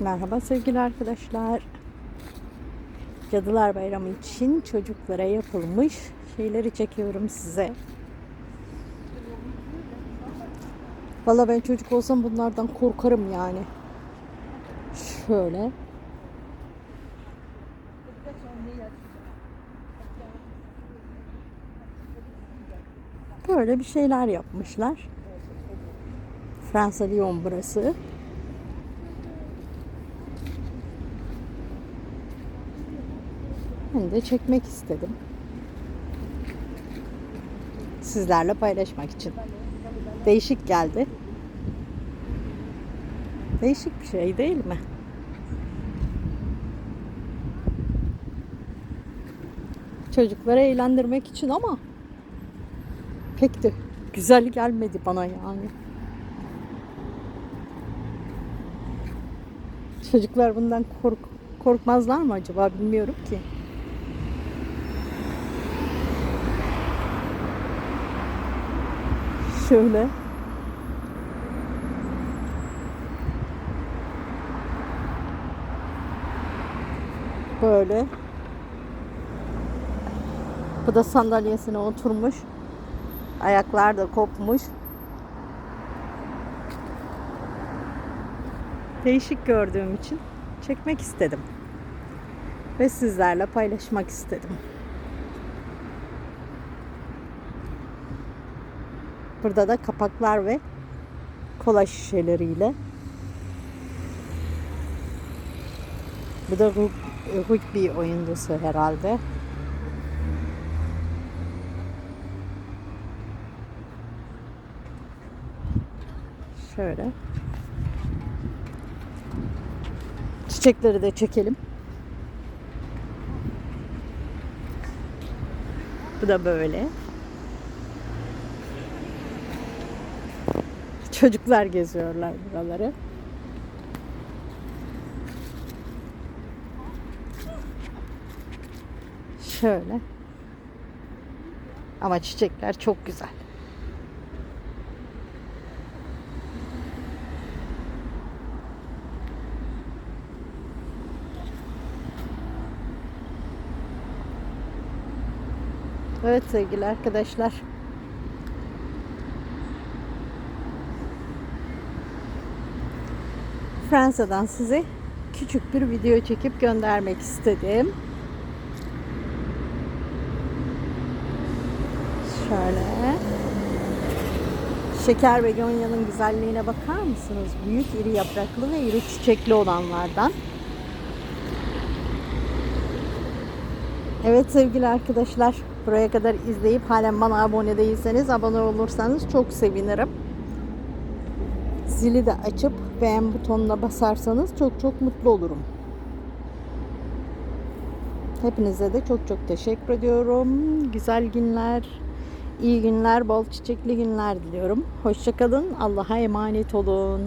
Merhaba sevgili arkadaşlar. Cadılar Bayramı için çocuklara yapılmış şeyleri çekiyorum size. Valla ben çocuk olsam bunlardan korkarım yani. Şöyle. Böyle bir şeyler yapmışlar. Fransa Lyon burası. Ben de çekmek istedim. Sizlerle paylaşmak için. Değişik geldi. Değişik bir şey değil mi? Çocukları eğlendirmek için ama pek de güzel gelmedi bana yani. Çocuklar bundan kork korkmazlar mı acaba bilmiyorum ki. Şöyle. Böyle. Bu da sandalyesine oturmuş. Ayaklar da kopmuş. Değişik gördüğüm için çekmek istedim. Ve sizlerle paylaşmak istedim. Burada da kapaklar ve kola şişeleriyle. Bu da rug- rugby oyuncusu herhalde. Şöyle. Çiçekleri de çekelim. Bu da böyle. Çocuklar geziyorlar buraları. Şöyle. Ama çiçekler çok güzel. Evet sevgili arkadaşlar. Fransa'dan size küçük bir video çekip göndermek istedim. Şöyle. Şeker begonya'nın güzelliğine bakar mısınız? Büyük, iri yapraklı ve iri çiçekli olanlardan. Evet sevgili arkadaşlar, buraya kadar izleyip halen bana abone değilseniz abone olursanız çok sevinirim. Zili de açıp beğen butonuna basarsanız çok çok mutlu olurum. Hepinize de çok çok teşekkür ediyorum. Güzel günler, iyi günler, bol çiçekli günler diliyorum. Hoşçakalın. Allah'a emanet olun.